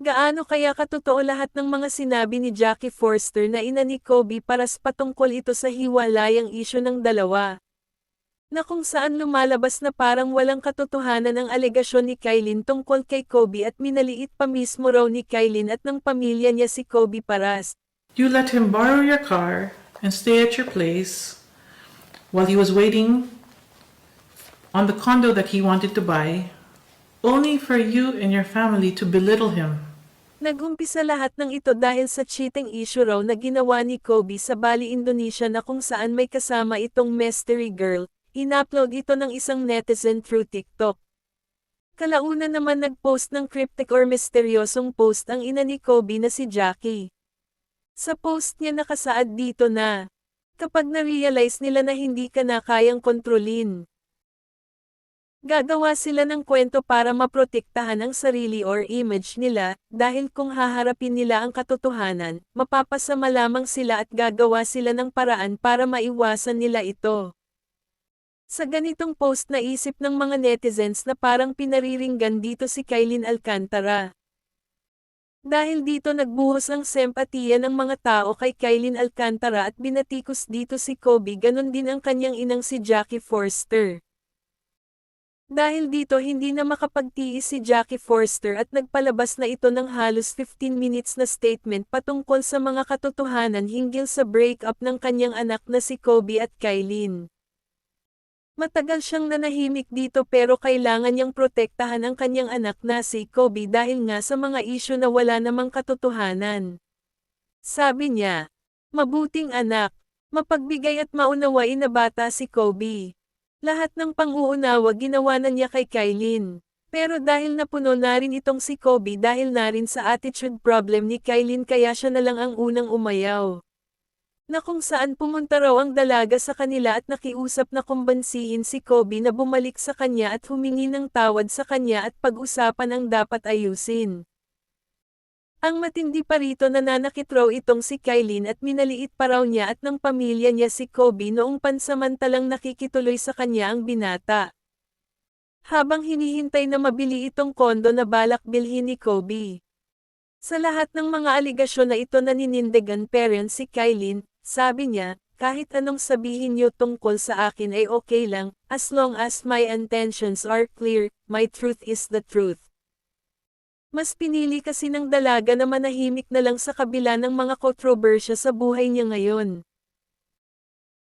Gaano kaya katotoo lahat ng mga sinabi ni Jackie Forster na ina ni Kobe paras patungkol ito sa hiwalayang isyo ng dalawa? Na kung saan lumalabas na parang walang katotohanan ang alegasyon ni Kylin tungkol kay Kobe at minaliit pa mismo raw ni Kylin at ng pamilya niya si Kobe paras. You let him borrow your car and stay at your place while he was waiting on the condo that he wanted to buy, only for you and your family to belittle him. Nagumpisa lahat ng ito dahil sa cheating issue raw na ginawa ni Kobe sa Bali, Indonesia na kung saan may kasama itong mystery girl, inupload ito ng isang netizen through TikTok. Kalauna naman nag-post ng cryptic or misteryosong post ang ina ni Kobe na si Jackie. Sa post niya nakasaad dito na, kapag na-realize nila na hindi ka na kayang kontrolin, Gagawa sila ng kwento para maprotektahan ang sarili or image nila, dahil kung haharapin nila ang katotohanan, mapapasama lamang sila at gagawa sila ng paraan para maiwasan nila ito. Sa ganitong post naisip ng mga netizens na parang pinariringgan dito si Kailin Alcantara. Dahil dito nagbuhos ang sempatiya ng mga tao kay Kailin Alcantara at binatikos dito si Kobe ganon din ang kanyang inang si Jackie Forster. Dahil dito hindi na makapagtiis si Jackie Forster at nagpalabas na ito ng halos 15 minutes na statement patungkol sa mga katotohanan hinggil sa breakup ng kanyang anak na si Kobe at Kylene. Matagal siyang nanahimik dito pero kailangan niyang protektahan ang kanyang anak na si Kobe dahil nga sa mga isyu na wala namang katotohanan. Sabi niya, mabuting anak, mapagbigay at maunawain na bata si Kobe. Lahat ng panguunawa ginawa na niya kay Kylin. Pero dahil napuno na rin itong si Kobe dahil na rin sa attitude problem ni Kylin kaya siya na lang ang unang umayaw. Na kung saan pumunta raw ang dalaga sa kanila at nakiusap na kumbansihin si Kobe na bumalik sa kanya at humingi ng tawad sa kanya at pag-usapan ang dapat ayusin. Ang matindi pa rito nananakit raw itong si Kylin at minaliit pa raw niya at ng pamilya niya si Kobe noong pansamantalang nakikituloy sa kanya ang binata. Habang hinihintay na mabili itong kondo na balak bilhin ni Kobe. Sa lahat ng mga aligasyon na ito naninindigan parents si Kylin, sabi niya, kahit anong sabihin niyo tungkol sa akin ay okay lang, as long as my intentions are clear, my truth is the truth. Mas pinili kasi ng dalaga na manahimik na lang sa kabila ng mga kontrobersya sa buhay niya ngayon.